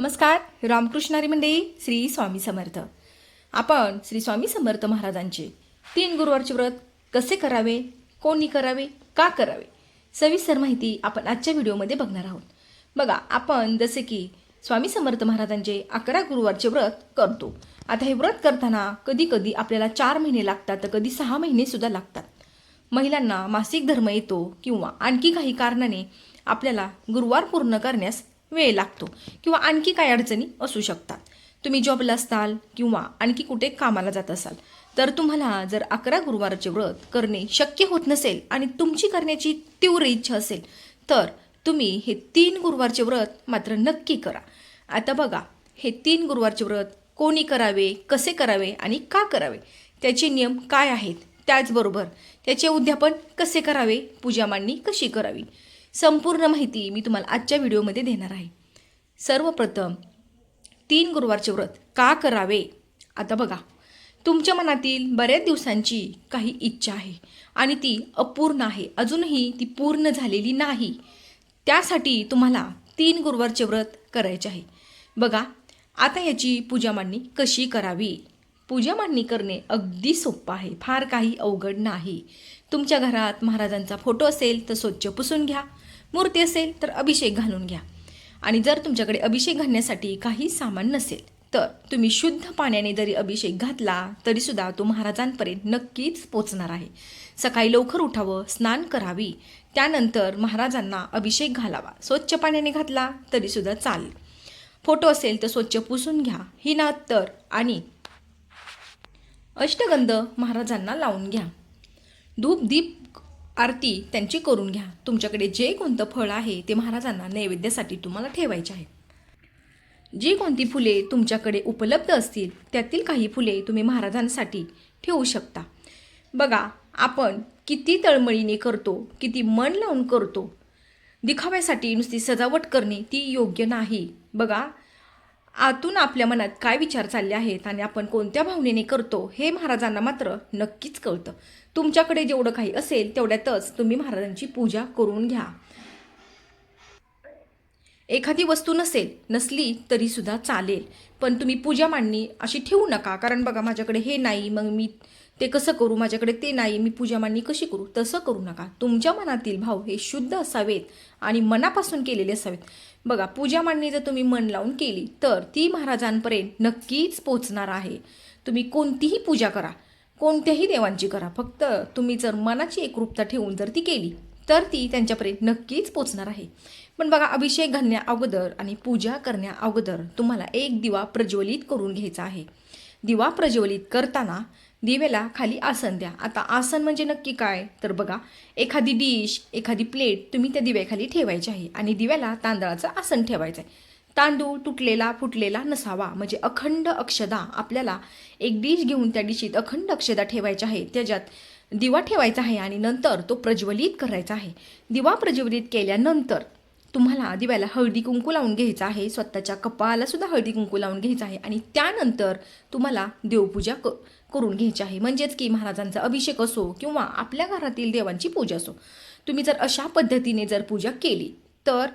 नमस्कार रामकृष्णारी मंडळी श्री स्वामी समर्थ. आपण श्री स्वामी समर्थ महाराजांचे तीन गुरुवारचे व्रत कसे करावे कोणी करावे का करावे सविस्तर माहिती आपण आजच्या व्हिडिओमध्ये बघणार आहोत. बघा आपण जसे की स्वामी समर्थ महाराजांचे अकरा गुरुवारचे व्रत करतो. आता हे व्रत करताना कधी कधी आपल्याला चार महिने लागतात तर कधी सहा महिनेसुद्धा लागतात. महिलांना मासिक धर्म येतो किंवा आणखी काही कारणाने आपल्याला गुरुवार पूर्ण करण्यास वेळ लागतो किंवा आणखी काय अडचणी असू शकतात. तुम्ही जॉबला असताल किंवा आणखी कुठे कामाला जात असाल तर तुम्हाला जर अकरा गुरुवारचे व्रत करणे शक्य होत नसेल आणि तुमची करण्याची तीव्र इच्छा असेल तर तुम्ही हे तीन गुरुवारचे व्रत मात्र नक्की करा. आता बघा हे तीन गुरुवारचे व्रत कोणी करावे कसे करावे आणि का करावे? त्याचे नियम काय आहेत? त्याचबरोबर त्याचे उद्यापन कसे करावे? पूजा मांडणी कशी करावी? संपूर्ण माहिती मी तुम्हाला आजच्या व्हिडिओमध्ये देणार आहे. सर्वप्रथम तीन गुरुवारचे व्रत का करावे? आता बघा. तुमच्या मनातील बऱ्याच दिवसांची काही इच्छा आहे आणि ती अपूर्ण आहे. अजूनही ती पूर्ण झालेली नाही. त्यासाठी तुम्हाला तीन गुरुवारचे व्रत करायचे आहे. बघा आता याची पूजा मांडणी कशी करावी? पूजा मांडणी करणे अगदी सोपं आहे. फार काही अवघड नाही. तुमच्या घरात महाराजांचा फोटो असेल तर स्वच्छ पुसून घ्या. मूर्ती असेल तर अभिषेक घालून घ्या. आणि जर तुमच्याकडे अभिषेक घालण्यासाठी काही सामान नसेल तर तुम्ही शुद्ध पाण्याने जरी अभिषेक घातला तरीसुद्धा तो महाराजांपर्यंत नक्कीच पोचणार आहे. सकाळी लवकर उठावं स्नान करावी. त्यानंतर महाराजांना अभिषेक घालावा. स्वच्छ पाण्याने घातला तरीसुद्धा चालेल. फोटो असेल तर स्वच्छ पुसून घ्या. ही ना तर आणि अष्टगंध महाराजांना लावून घ्या. धूप दीप आरती त्यांची करून घ्या. तुमच्याकडे जे कोणतं फळ आहे ते महाराजांना नैवेद्यासाठी तुम्हाला ठेवायचे आहे. जी कोणती फुले तुमच्याकडे उपलब्ध असतील त्यातील काही फुले तुम्ही महाराजांसाठी ठेवू शकता. बघा आपण किती तळमळीने करतो किती मन लावून करतो. दिखाव्यासाठी नुसती सजावट करणे ती योग्य नाही. बघा आतून आपल्या मनात काय विचार चालले आहेत आणि आपण कोणत्या भावनेने करतो हे महाराजांना मात्र नक्कीच कळतं. तुमच्याकडे जेवढं काही असेल तेवढ्यातच तुम्ही महाराजांची पूजा करून घ्या. एखादी वस्तू नसेल नसली तरी सुद्धा चालेल. पण तुम्ही पूजा मांडणी अशी ठेवू नका. कारण बघा माझ्याकडे हे नाही मग मी ते कसं करू? माझ्याकडे ते नाही मी पूजा मांडणी कशी करू? तसं करू नका. तुमच्या मनातील भाव हे शुद्ध असावेत आणि मनापासून केलेले असावेत. बघा पूजा मांडणी जर तुम्ही मन लावून केली तर ती महाराजांपर्यंत नक्कीच पोचणार आहे. तुम्ही कोणतीही पूजा करा कोणत्याही देवांची करा. फक्त तुम्ही जर मनाची एकरूपता ठेवून जर ती केली तर ती त्यांच्यापर्यंत नक्कीच पोचणार आहे. पण बघा अभिषेक घालण्या अगोदर आणि पूजा करण्या अगोदर तुम्हाला एक दिवा प्रज्वलित करून घ्यायचा आहे. दिवा प्रज्वलित करताना दिवेला खाली आसन द्या. आता आसन म्हणजे नक्की काय? तर बघा एखादी डिश एखादी प्लेट तुम्ही त्या दिव्याखाली ठेवायची आहे आणि दिव्याला तांदळाचं आसन ठेवायचं आहे तांदूळ तुटलेला फुटलेला नसावा. म्हणजे अखंड अक्षदा आपल्याला एक डिश घेऊन त्या डिशीत अखंड अक्षदा ठेवायच्या आहे. त्याच्यात दिवा ठेवायचा आहे आणि नंतर तो प्रज्वलित करायचा आहे. दिवा प्रज्वलित केल्यानंतर तुम्हाला दिव्याला हळदी कुंकू लावून घ्यायचं आहे स्वतःच्या कपाळालासुद्धा हळदी कुंकू लावून घ्यायचा आहे आणि त्यानंतर तुम्हाला देवपूजा क करून घ्यायची आहे. म्हणजेच की महाराजांचा अभिषेक असो किंवा आपल्या घरातील देवांची पूजा असो. तुम्ही जर अशा पद्धतीने जर पूजा केली तर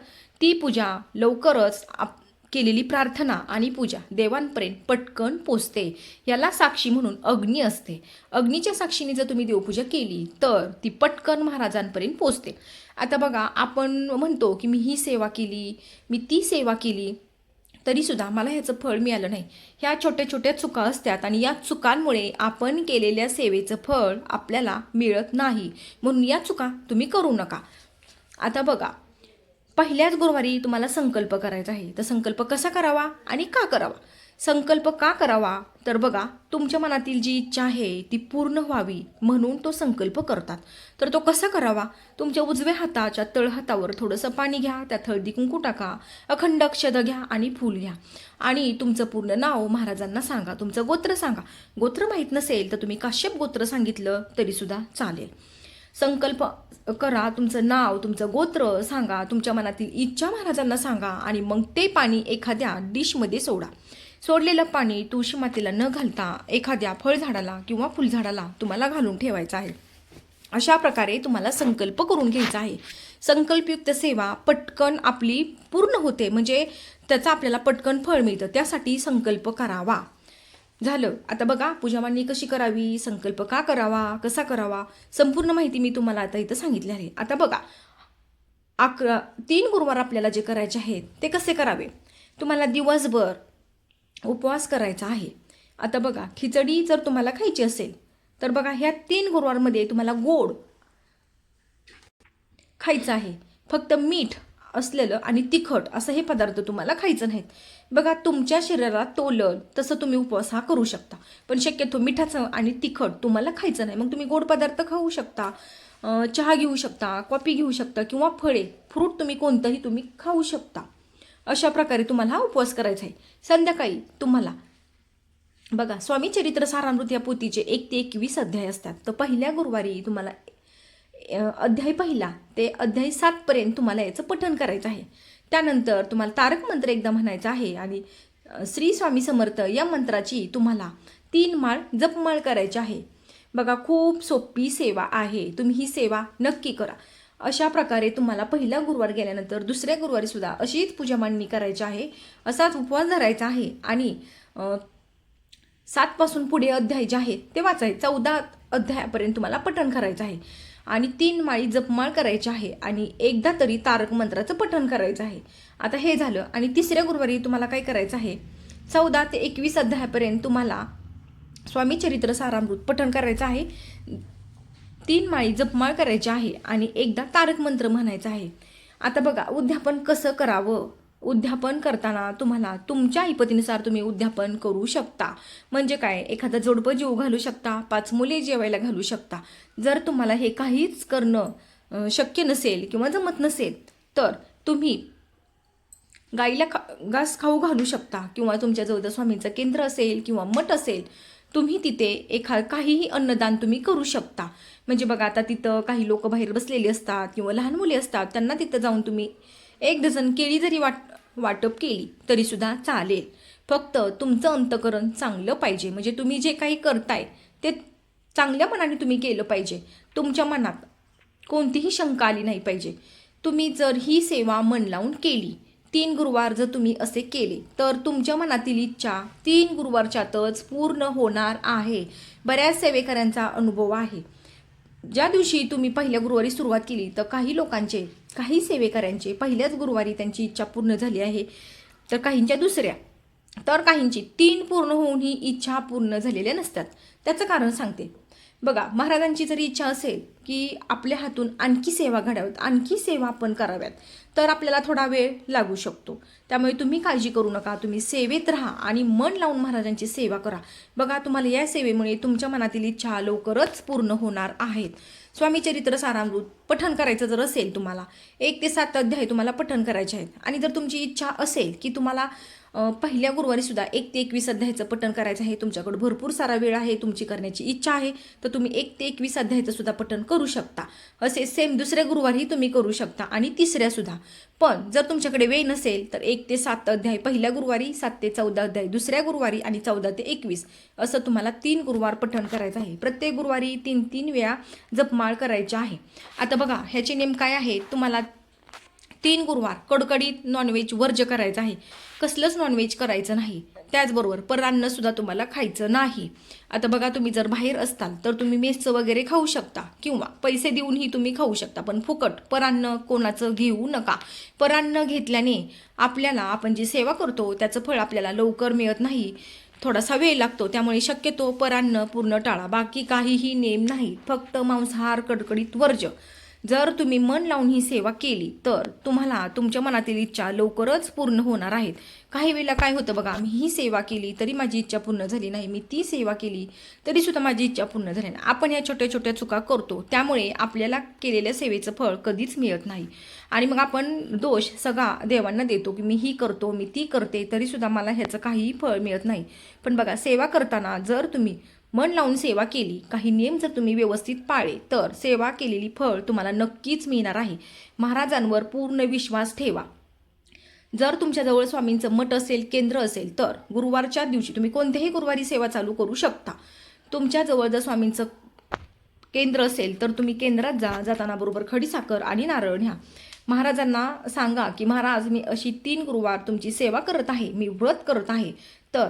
ती पूजा लवकरच आप केलेली प्रार्थना आणि पूजा देवांपर्यंत पटकन पोचते. याला साक्षी म्हणून अग्नी असते. अग्नीच्या साक्षीने जर तुम्ही देवपूजा केली तर ती पटकन महाराजांपर्यंत पोचते. आता बघा आपण म्हणतो की मी ही सेवा केली मी ती सेवा केली तरीसुद्धा मला ह्याचं फळ मिळालं नाही. ह्या छोट्या छोट्या चुका असतात आणि या चुकांमुळे आपण केलेल्या सेवेचं फळ आपल्याला मिळत नाही. म्हणून या चुका तुम्ही करू नका. आता बघा पहिल्याच गुरुवारी तुम्हाला संकल्प करायचा आहे. तर संकल्प कसा करावा आणि का करावा? संकल्प का करावा? तर बघा तुमच्या मनातील जी इच्छा आहे ती पूर्ण व्हावी म्हणून तो संकल्प करतात. तर तो कसा करावा? तुमच्या उजव्या हाताच्या तळहातावर थोडंसं पाणी घ्या त्यात हळदी कुंकू टाका अखंड अक्षद घ्या आणि फूल घ्या. आणि तुमचं पूर्ण नाव महाराजांना सांगा तुमचं गोत्र सांगा. गोत्र माहीत नसेल तर तुम्ही काश्यप गोत्र सांगितलं तरीसुद्धा चालेल. संकल्प करा तुमचं नाव तुमचं गोत्र सांगा तुमच्या मनातील इच्छा महाराजांना सांगा आणि मग ते पाणी एखाद्या डिशमध्ये सोडा. सोडलेलं पाणी तुळशी मातेला न घालता एखाद्या फळझाडाला किंवा फुलझाडाला तुम्हाला घालून ठेवायचं आहे. अशा प्रकारे तुम्हाला संकल्प करून घ्यायचा आहे. संकल्पयुक्त सेवा पटकन आपली पूर्ण होते म्हणजे त्याचं आपल्याला पटकन फळ मिळतं त्यासाठी संकल्प करावा. झालं. आता बघा पूजा मांडणी कशी करावी संकल्प का करावा कसा करावा संपूर्ण माहिती मी तुम्हाला आता इथं सांगितली आहे. आता बघा अकरा तीन गुरुवार आपल्याला जे करायचे आहेत ते कसे करावे? तुम्हाला दिवसभर उपवास करायचा आहे. आता बघा खिचडी जर तुम्हाला खायची असेल तर बघा ह्या तीन गुरुवारमध्ये तुम्हाला गोड खायचं आहे. फक्त मीठ असलेलं आणि तिखट असं हे पदार्थ तुम्हाला खायचं नाहीत. बघा तुमच्या शरीराला तोलल तसं तुम्ही उपवास हा करू शकता. पण शक्यतो मिठाचं आणि तिखट तुम्हाला खायचं नाही. मग तुम्ही गोड पदार्थ खाऊ शकता चहा घेऊ शकता कॉफी घेऊ शकता किंवा फळे फ्रूट तुम्ही कोणतंही तुम्ही खाऊ शकता. अशा प्रकारे तुम्हाला हा उपवास करायचा आहे. संध्याकाळी तुम्हाला बघा स्वामी चरित्र सारामृत या पोथीचे एक ते एकवीस अध्याय असतात. तर पहिल्या गुरुवारी तुम्हाला अध्याय पहिला ते अध्याय सातपर्यंत तुम्हाला याचं पठण करायचं आहे. त्यानंतर तुम्हाला तारक मंत्र एकदा म्हणायचं आहे आणि श्री स्वामी समर्थ या मंत्राची तुम्हाला तीन माळ जपमाळ करायची आहे. बघा खूप सोपी सेवा आहे. तुम्ही ही सेवा नक्की करा. अशा प्रकारे तुम्हाला पहिला गुरुवार गेल्यानंतर दुसऱ्या गुरुवारी सुद्धा अशीच पूजा मांडणी करायची आहे. असाच उपवास धरायचा आहे आणि सातपासून पुढे अध्याय जे आहेत ते वाचायचे चौदा अध्यायापर्यंत तुम्हाला पठण करायचं आहे. आणि तीन माळी जपमाळ करायची आहे आणि एकदा तरी तारक मंत्राचं पठण करायचं आहे. आता हे झालं आणि तिसऱ्या गुरुवारी तुम्हाला काय करायचं आहे? चौदा ते एकवीस अध्यायापर्यंत तुम्हाला स्वामी चरित्र सारामृत पठण करायचं आहे. तीन माळी जपमाळ करायची आहे आणि एकदा तारक मंत्र म्हणायचा आहे. आता बघा उद्यापन कसं करावं? उद्यापन करताना तुम्हाला तुमच्या ऐपतीनुसार तुम्ही उद्यापन करू शकता. म्हणजे काय? एखादा जोडपं जीव घालू शकता पाच मुले जेवायला घालू शकता. जर तुम्हाला हे काहीच करणं शक्य नसेल किंवा जमत नसेल तर तुम्ही गाईला खा घास खाऊ घालू शकता किंवा तुमच्या जवळ स्वामींचं केंद्र असेल किंवा मठ असेल तुम्ही तिथे एखा काहीही अन्नदान तुम्ही करू शकता. म्हणजे बघा आता तिथं काही लोक बाहेर बसलेली असतात किंवा लहान मुली असतात त्यांना तिथं जाऊन तुम्ही एक डझन केळी जरी वाट वाटप केली तरीसुद्धा चालेल. फक्त तुमचं अंतकरण चांगलं पाहिजे. म्हणजे तुम्ही जे काही करताय ते चांगल्या मनाने तुम्ही केलं पाहिजे. तुमच्या मनात कोणतीही शंका आली नाही पाहिजे. तुम्ही जर ही सेवा मन लावून केली तीन गुरुवार जर तुम्ही असे केले तर तुमच्या मनातील इच्छा तीन गुरुवारच्यातच पूर्ण होणार आहे. बऱ्याच सेवेकऱ्यांचा अनुभव आहे. ज्या दिवशी तुम्ही पहिल्या गुरुवारी सुरुवात केली तर काही लोकांचे काही सेवेकऱ्यांचे पहिल्याच गुरुवारी त्यांची इच्छा पूर्ण झाली आहे तर काहींच्या दुसऱ्या. तर काहींची तीन पूर्ण होऊन ही इच्छा पूर्ण झालेल्या नसतात. त्याचं कारण सांगते. बघा महाराजांची जरी इच्छा असेल की आपल्या हातून आणखी सेवा घडाव्यात आणखी सेवा आपण कराव्यात तर आपल्याला थोडा वेळ लागू शकतो. त्यामुळे तुम्ही काळजी करू नका तुम्ही सेवेत राहा आणि मन लावून महाराजांची सेवा करा. बघा तुम्हाला या सेवेमुळे तुमच्या मनातील इच्छा लवकरच पूर्ण होणार आहेत. स्वामी चरित्र सारामृत पठण करायचं जर असेल तुम्हाला एक ते सात अध्याय तुम्हाला पठण करायचे आहेत. आणि जर तुमची इच्छा असेल की तुम्हाला पहिल्या गुरुवारी सुद्धा एक ते एकवीस अध्यायाचं पठण करायचं आहे. तुमच्याकडे भरपूर सारा वेळ आहे तुमची करण्याची इच्छा आहे तर तुम्ही एक ते एकवीस अध्यायाचं सुद्धा पठण करू शकता. असे सेम दुसऱ्या गुरुवारी तुम्ही करू शकता आणि तिसऱ्यासुद्धा पण जर तुमच्याकडे वेळ नसेल तर एक ते सात अध्याय पहिल्या गुरुवारी सात ते चौदा अध्याय दुसऱ्या गुरुवारी आणि चौदा ते एकवीस असं तुम्हाला तीन गुरुवार पठण करायचं आहे. प्रत्येक गुरुवारी तीन तीन वेळा जपमाळ करायची आहे. आता बघा ह्याचे नेम काय आहे? तुम्हाला तीन गुरुवार कडकडीत नॉनव्हेज वर्ज करायचं आहे. कसलंच नॉनव्हेज करायचं नाही. त्याचबरोबर परान्न सुद्धा तुम्हाला खायचं नाही. आता बघा तुम्ही जर बाहेर असताल तर तुम्ही मेसचं वगैरे खाऊ शकता किंवा पैसे देऊनही तुम्ही खाऊ शकता. पण फुकट परान्न कोणाचं घेऊ नका. परान्न घेतल्याने आपल्याला आपण जी सेवा करतो त्याचं फळ आपल्याला लवकर मिळत नाही. थोडासा वेळ लागतो. त्यामुळे शक्यतो परान्न पूर्ण टाळा. बाकी काहीही नेम नाही. फक्त मांसाहार कडकडीत वर्ज जर तुम्ही मन लावून ही सेवा केली तर तुम्हाला तुमच्या मनातील इच्छा लवकरच पूर्ण होणार आहेत. काही वेळेला काय होतं बघा मी ही सेवा केली तरी माझी इच्छा पूर्ण झाली नाही. मी ती सेवा केली तरीसुद्धा माझी इच्छा पूर्ण झाली नाही. आपण या छोट्या छोट्या चुका करतो त्यामुळे आपल्याला केलेल्या सेवेचं फळ कधीच मिळत नाही. आणि मग आपण दोष सगळा देवांना देतो की मी ही करतो मी ती करते तरीसुद्धा मला ह्याचं काहीही फळ मिळत नाही. पण बघा सेवा करताना जर तुम्ही मन लावून सेवा केली. काही नियम जर तुम्ही व्यवस्थित पाळे तर सेवा केलेली फळ तुम्हाला नक्कीच मिळणार आहे. महाराजांवर पूर्ण विश्वास ठेवा. जर तुमच्याजवळ स्वामींचं मठ असेल केंद्र असेल तर गुरुवारच्या दिवशी तुम्ही कोणत्याही गुरुवारी सेवा चालू करू शकता. तुमच्याजवळ जर स्वामींचं केंद्र असेल तर तुम्ही केंद्रात जा जाताना बरोबर खडीसाखर आणि नारळ न्या. महाराजांना सांगा की महाराज मी अशी तीन गुरुवार तुमची सेवा करत आहे मी व्रत करत आहे. तर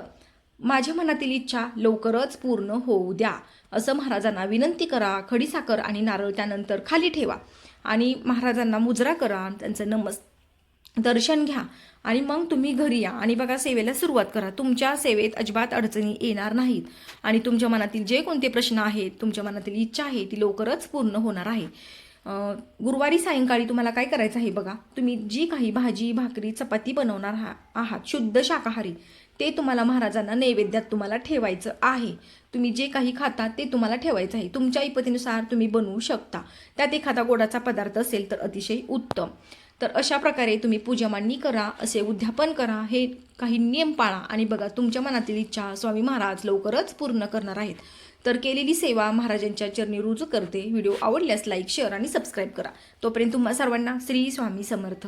माझ्या मनातील इच्छा लवकरच पूर्ण होऊ द्या. असं महाराजांना विनंती करा खडीसाखर आणि नारळ त्यानंतर खाली ठेवा. आणि महाराजांना मुजरा करा त्यांचं नमस् दर्शन घ्या. आणि मग तुम्ही घरी या. आणि बघा सेवेला सुरुवात करा. तुमच्या सेवेत अजिबात अडचणी येणार नाहीत. आणि तुमच्या मनातील जे कोणते प्रश्न आहेत तुमच्या मनातील इच्छा आहे ती लवकरच पूर्ण होणार आहे. गुरुवारी सायंकाळी तुम्हाला काय करायचं आहे बघा? तुम्ही जी काही भाजी भाकरी चपाती बनवणार हा आहात शुद्ध शाकाहारी ते तुम्हाला महाराजांना नैवेद्यात तुम्हाला ठेवायचं आहे. तुम्ही जे काही खाता ते तुम्हाला ठेवायचं आहे. तुमच्या इपतीनुसार तुम्ही बनवू शकता. त्यात एखादा गोडाचा पदार्थ असेल तर अतिशय उत्तम. तर अशा प्रकारे तुम्ही पूजा मांडणी करा असे उद्यापन करा. हे काही नियम पाळा. आणि बघा तुमच्या मनातील इच्छा स्वामी महाराज लवकरच पूर्ण करणार आहेत. तर केलेली सेवा महाराजांच्या चरणी रुजू करते. व्हिडिओ आवडल्यास लाईक शेअर आणि सबस्क्राईब करा. तोपर्यंत तुम्हा सर्वांना श्री स्वामी समर्थ.